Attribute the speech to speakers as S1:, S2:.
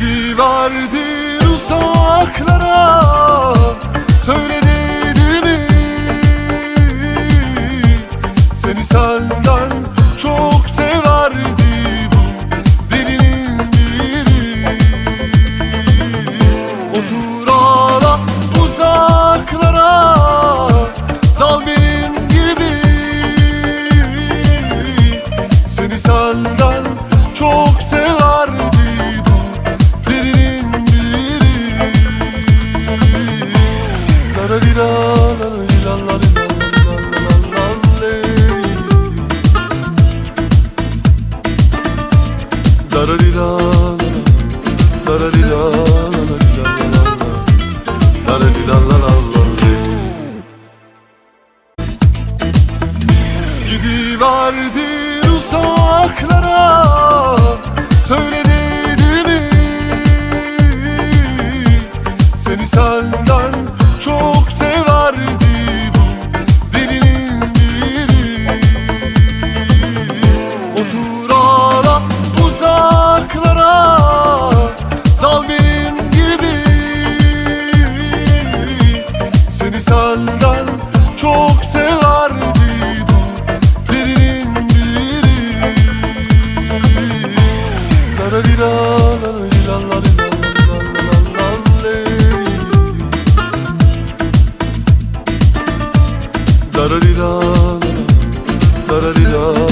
S1: Gidiverdin uzaklara. Söyle dedi mi Seni senden çok severdi bu delinin biri. Otur ağla uzaklara Dal benim gibi. Seni senden çok Lalala. Dararira, lalalay. Gidiverdin uzaklara Söyle mi Seni senden Seni senden çok severdi bu Dararira, lararira, larira, lalalalalalay. Dararira, dararira